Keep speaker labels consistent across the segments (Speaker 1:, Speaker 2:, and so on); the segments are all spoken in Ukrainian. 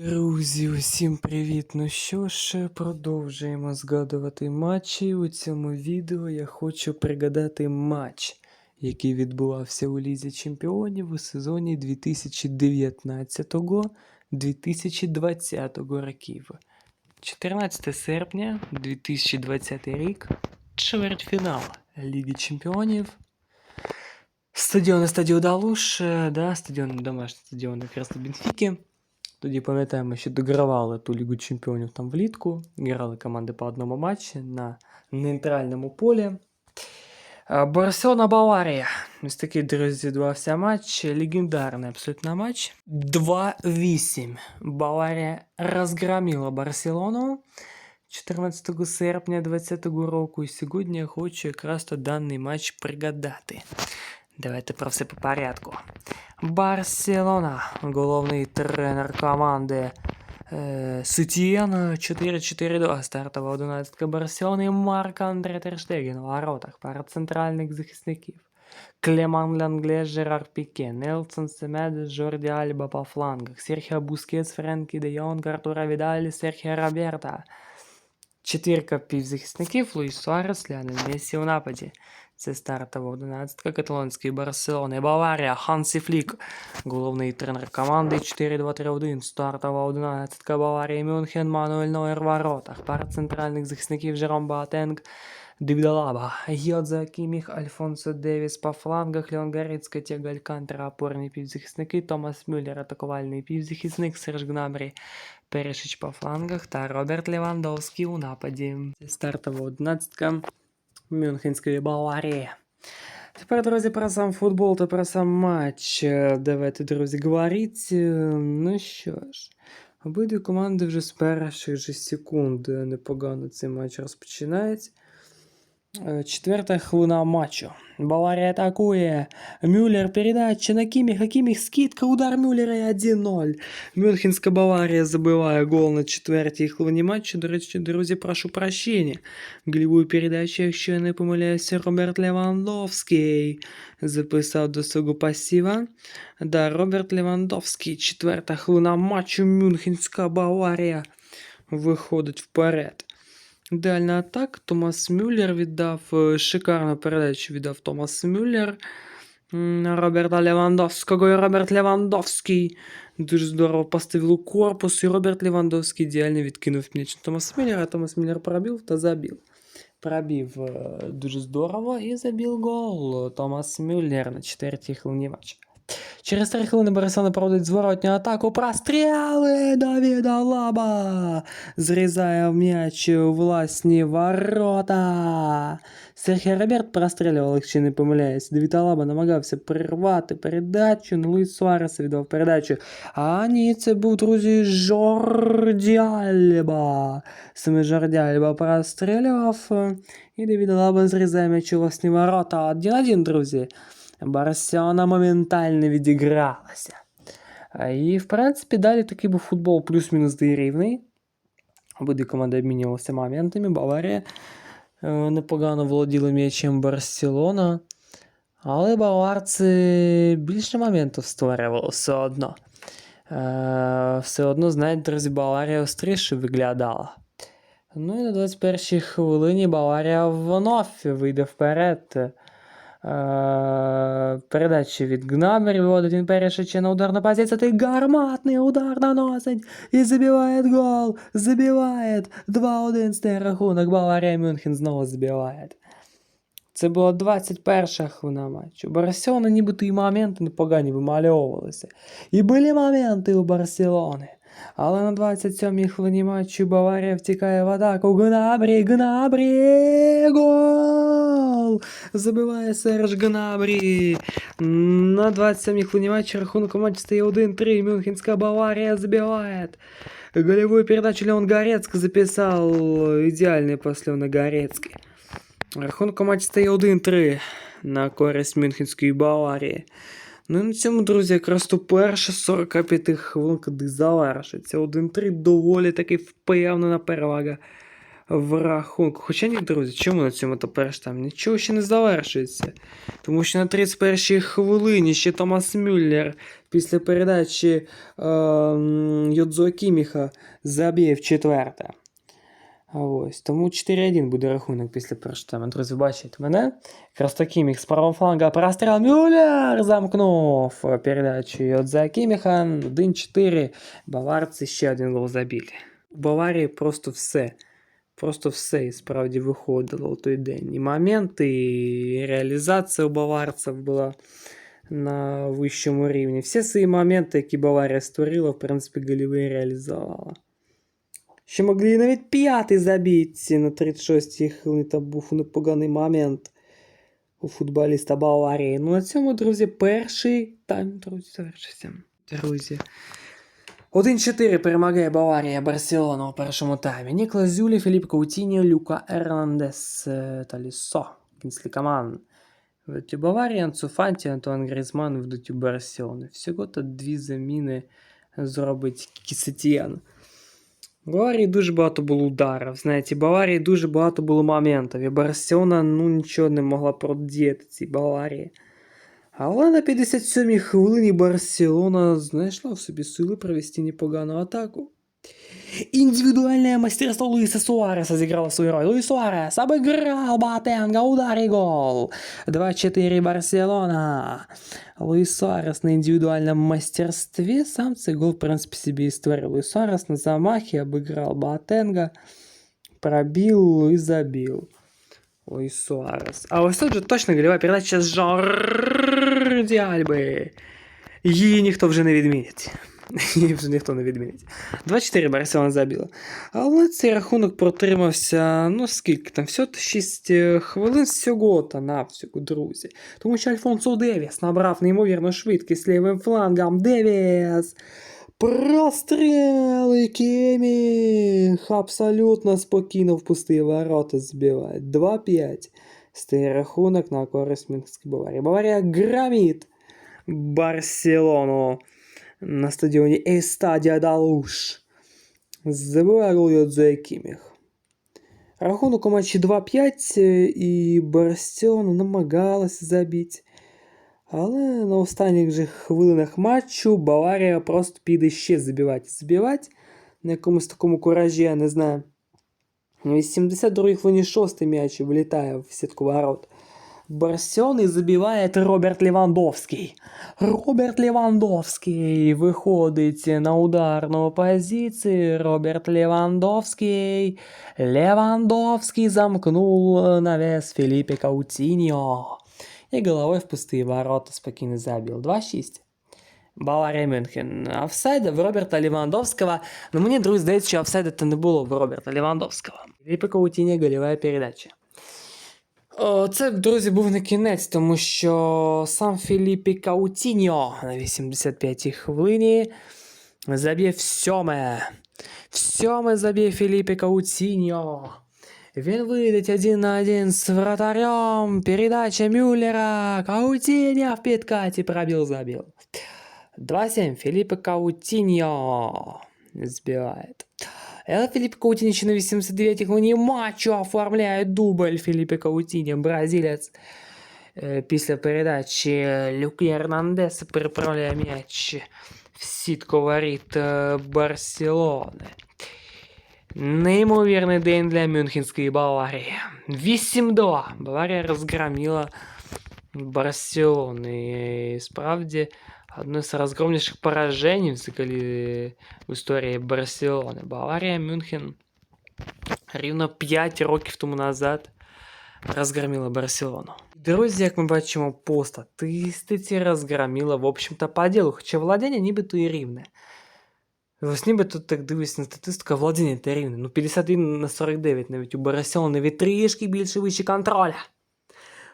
Speaker 1: Друзі, усім привіт! Ну що ж, продовжуємо згадувати матчі. У цьому відео я хочу пригадати матч, який відбувався у Лізі Чемпіонів у сезоні 2019-2020 років. 14 серпня 2020 рік, чвертьфінал Ліги Чемпіонів. Стадіон стадіон Далуш, е, да, стадіон, домашній стадіон якраз Бенфіки. Тоді пам'ятаємо, що догравали ту Лігу Чемпіонів там влітку. Грали команди по одному матчі на нейтральному полі. Барселона Баварія. Ось такий, друзі, відбувався матч. Легендарний абсолютно матч. 2-8. Баварія розгромила Барселону 14 серпня 2020 року. І сьогодні я хочу якраз то даний матч пригадати. Давайте про все по порядку. Барселона, головний тренер команди е, Сетієн 4-4-2. Стартова 11 Барселони. Марк Андре Терштеген в воротах. Пара центральних захисників. Клеман Лангле, Жерар Піке, Нелсон Семед, Жорді Альба по флангах. Серхіо Бускетс, Френкі Де Йонг, Артура Відаль, Серхіо Роберта. Чотирка півзахисників, Луїс Суарес, Леонель Мессі у нападі. Це стартова 11 каталонської Барселони. Баварія, Хансі Флік, головний тренер команди 4-2-3-1. Стартова 11 Баварія, Мюнхен, Мануель Нойер воротах. Пара центральних захисників Жером Боатенг, Девід Алаба, Йодза Кіміх, Альфонсо Девіс по флангах, Леон Гарицька, Тіго Алькантера, опорні півзахисники, Томас Мюллер, атакувальний півзахисник, Серж Гнабрі, Перешич по флангах та Роберт Левандовський у нападі. Стартова 11 Мюнхенської Баварії. Тепер, друзі, про сам футбол та про сам матч. Е, Давайте, друзі, говоріть. Е, Ну що ж, обидві команди вже з перших же секунд е, непогано цей матч розпочинають. Е, Четверта хвилина матчу. Баварія атакує. Мюллер передача на Кіміха. Кіміх скидка, удар Мюллера і 1-0. Мюнхенська Баварія забиває гол на четвертій хвилині матчу. До речі, друзі, прошу прощення. Голіву передачу, якщо я не помиляюся, Роберт Левандовський записав до свого пасіва. Да, Роберт Левандовський, четверта хвилина матчу. Мюнхенська Баварія виходить вперед. Ідеальна атака. Томас Мюллер віддав е, шикарну передачу віддав Томас Мюллер Роберта Левандовського. І Роберт Левандовський дуже здорово поставив у корпус. І Роберт Левандовський ідеально відкинув м'яч Томас Мюллера. Томас Мюллер пробив та забив. Пробив е, дуже здорово і забив гол. Томас Мюллер на четвертій хвилині матчу. Через три хвилини Барселона проводить зворотню атаку. Простріли Давіда Лаба. Зрізає м'яч у власні ворота. Серхіо Роберт прострілював, якщо не помиляюсь. Давід Алаба намагався прервати передачу. На Луїс Суареса віддав передачу. А ні, це був, друзі, Жорді Альба. Саме Жорді Альба прострілював. І Давід Алаба зрізає м'яч у власні ворота. 1-1, друзі. Барселона моментально відігралася. І, в принципі, далі такий був футбол плюс-мінус рівний. Обидві команди обмінювалися моментами. Баварія е, непогано володіла м'ячем Барселона. Але баварці більше моментів створювали все одно. Е, все одно, знаєте, друзі, Баварія остріше виглядала. Ну і на 21-й хвилині Баварія вновь вийде вперед. Е, Передача від Гнабері виводить він перешиче на ударну позицію. Ти гарматний удар наносить і забиває гол. Забиває 2-1 стає рахунок. Баварія Мюнхен знову забиває. Це була 21 хвилина матчу. У Барселони нібито і моменти непогані вимальовувалися. І були моменти у Барселони. Але на 27-й хвилині матчу Баварія втікає в атаку. Гнабрі, Гнабрі, гол! Забиває Серж Гнабрі. На 27-й хвилині матчу рахунок у матчі стає 1-3. Мюнхенська Баварія забиває. Голевую передачу Леон Горецк записал идеальный пас Леона Горецки. Рахунок у матчі стає 1-3 на користь Мюнхенської Баварії. Ну і на цьому, друзі, якраз то перша 45 хвилин, куди завершиться 1-3, доволі таки впевнена перевага в рахунку. Хоча ні, друзі, чому на цьому тепер там нічого ще не завершується. Тому що на 31-й хвилині ще Томас Мюллер після передачі е, Йодзо Кіміха заб'є в четверте. Ось, тому 4-1 буде рахунок після першого тайму. Друзі, бачите мене. Якраз то Кіміх з правого фланга простріл Мюллер замкнув передачу Йодзо Кіміха 1-4. Баварці ще один гол забили. У Баварії просто все. Просто все і справді виходило у той день. І моменти, і реалізація у баварців була на вищому рівні. Всі свої моменти, які Баварія створила, в принципі, голівий реалізувала. Ще могли навіть п'ятий забити на 36-й хвилині, там був непоганий момент у футболіста Баварії. Ну на цьому, друзі, перший тайм, друзі, завершився. Друзі. 1-4 перемагає Баварія Барселона у першому таймі. Ніклас Зюлі, Філіп Каутіньо, Люка Ернандес е, та Лісо. Кінслі Каман. Ведуть у Баварії, Анцу Антуан Грізман ведуть у Барселони. Всього то дві заміни зробить Кісетіян. Баварії дуже багато було ударів. Знаєте, Баварії дуже багато було моментів. І Барселона ну, нічого не могла продіяти цій Баварії. Але на 57-й хвилині Барселона знайшла в собі сили провести непогану атаку. Индивидуальное мастерство Луиса Суареса сыграло свою роль. Луис Суарес обыграл Батенга, удар и гол. 2-4 Барселона. Луис Суарес на индивидуальном мастерстве сам гол, в принципе, себе и створил. Луис Суарес на замахе обыграл Батенга, пробил и забил. Луис Суарес. А ось тут же точно голева передача з Жорді Альби. Її ніхто вже не відмінить. Її вже ніхто не відмінить. 2-4 Барселона забила. Але цей рахунок протримався, ну скільки там, всього 6 хвилин всього та навсього, друзі. Тому що Альфонсо Девіс набрав неймовірну швидкість лівим флангом. Девіс! Простріл і Кеміх абсолютно спокійно впустив ворота збиває. 2-5. Стає рахунок на користь Мінської Баварії. Баварія громить Барселону на стадіоні Естадія Далуш. Забиває гол Йодзе Кіміх. Рахунок у матчі 2-5 і Барселона намагалася забити. Але на останніх же хвилинах матчу Баварія просто піде ще забивати. Забивати на якомусь такому куражі, я не знаю. На 82-й хвилині шостий м'яч влітає в сітку ворот. Барселони забиває Роберт Левандовський. Роберт Левандовський виходить на ударну позицію. Роберт Левандовський. Левандовський замкнув навес Філіппе Каутіньо. І головою в пусті ворота спокійно забив. 2-6. Баварія Мюнхен. Офсайд в Роберта Левандовського. Ну мені, друзі, здається, що офсайда то не було в Роберта Левандовського. Філіппе Каутіньо голівая передача. О, Це, друзі, був не кінець, тому що сам Філіппі Каутіньо на 85-й хвилині заб'є в сьоме. В сьоме заб'є Філіппі Каутіньо. Він вийде один на один з вратарем. Передача Мюллера. Каутіньо в підкаті пробил, забил. 2-7. Філіппе Каутіньо збивает. Эл Филипп Каутини еще на 89-й хвилині матчу оформляє дубль Філіппе Каутіні, бразилець. Е, Після передачі Люки Ернандес переправляє м'яч в сітку воріт е, Барселони. Неймовірний день для Мюнхенської Баварії. 8-2. Баварія розгромила Барселону. І справді одне з розгромніших поражень взагалі в історії Барселони. Баварія Мюнхен рівно 5 років тому назад розгромила Барселону. Друзі, як ми бачимо, по статистиці розгромила, в общем-то, по ділу, хоча владіння нібито і рівне. Ось нібито так дивлюсь на статистику, а владіння та рівне. Ну 51 на 49 навіть у Барселони від трішки більше вище контроля.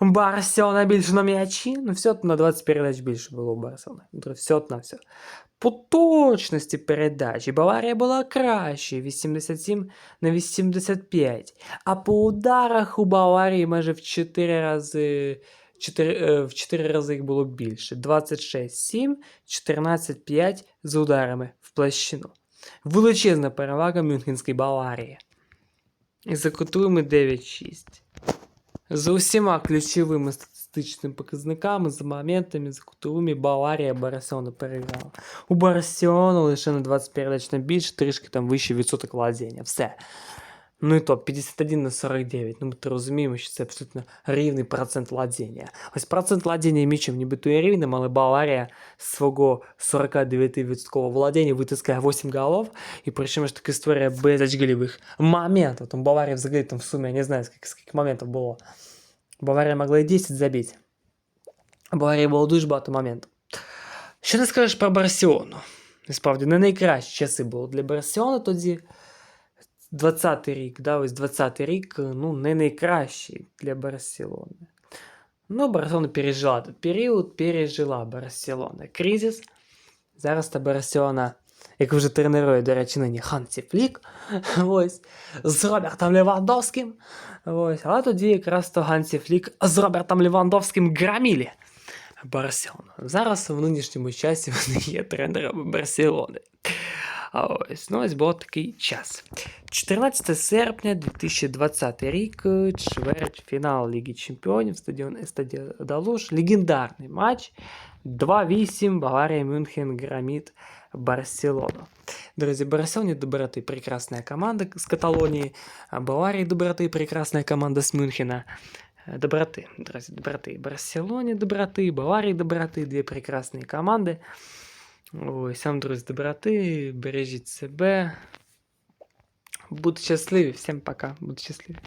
Speaker 1: Барселона більше на м'ячі, ну все на 20 передач більше було у Барселони. Все на все. По точності передач Баварія була краще 87 на 85. А по ударах у Баварії майже в 4 рази 4, е, в 4 рази їх було більше. 26-7, 14-5 з ударами в площину. Величезна перевага Мюнхенської Баварії. І за кутовими 9-6. За усіма ключовими статистичними показниками, за моментами, за кутовими Баварія Барселона переграла. У Барселони лише на 20 передач на більше, трішки там вищий відсоток владіння. Все. Ну і то 51 на 49. Ну ми то розуміємо, що це абсолютно рівний процент владіння. Ось процент владіння м'ячем нібито є рівним, але Баварія з свого 49% владіння витискає 8 голов, і причому ж таки створює безліч голівих моментів. Там Баварія взагалі там в сумі, я не знаю, скільки, скільки моментів було. Баварія могла і 10 забити. У Баварії було дуже багато моментів. Що ти скажеш про Барселону? Насправді, не найкращі часи були для Барселони тоді. 20-й рік, да, ось 20-й рік, ну, не найкращий для Барселони. Ну, Барселона пережила этот період, пережила Барселона кризис. Зараз та Барселона, як вже тренує, до речі, нині Хансі Флік, ось, з Робертом Левандовським. Ось, а тоді якраз то Хансі Флік з Робертом Левандовським грамілі Барселону. Зараз в нинішньому часі вони є тренерами Барселони. А ось, ну ось був такий час. 14 серпня 2020 рік, е, чвертьфінал Ліги Чемпіонів, стадіон Естаді Далуш. Легендарний матч. 2-8 Баварія Мюнхен громит Барселону. Друзі, Барселоне доброты прекрасная команда с Каталонии, а Баварии доброты прекрасная команда с Мюнхена. Э, Доброты, друзі, доброты. Барселоне доброты, Баварии доброты, дві прекрасні команди. Ой, сам, друзі, доброти, бережіть себе. Будьте щасливі, всім пока, будьте щасливі.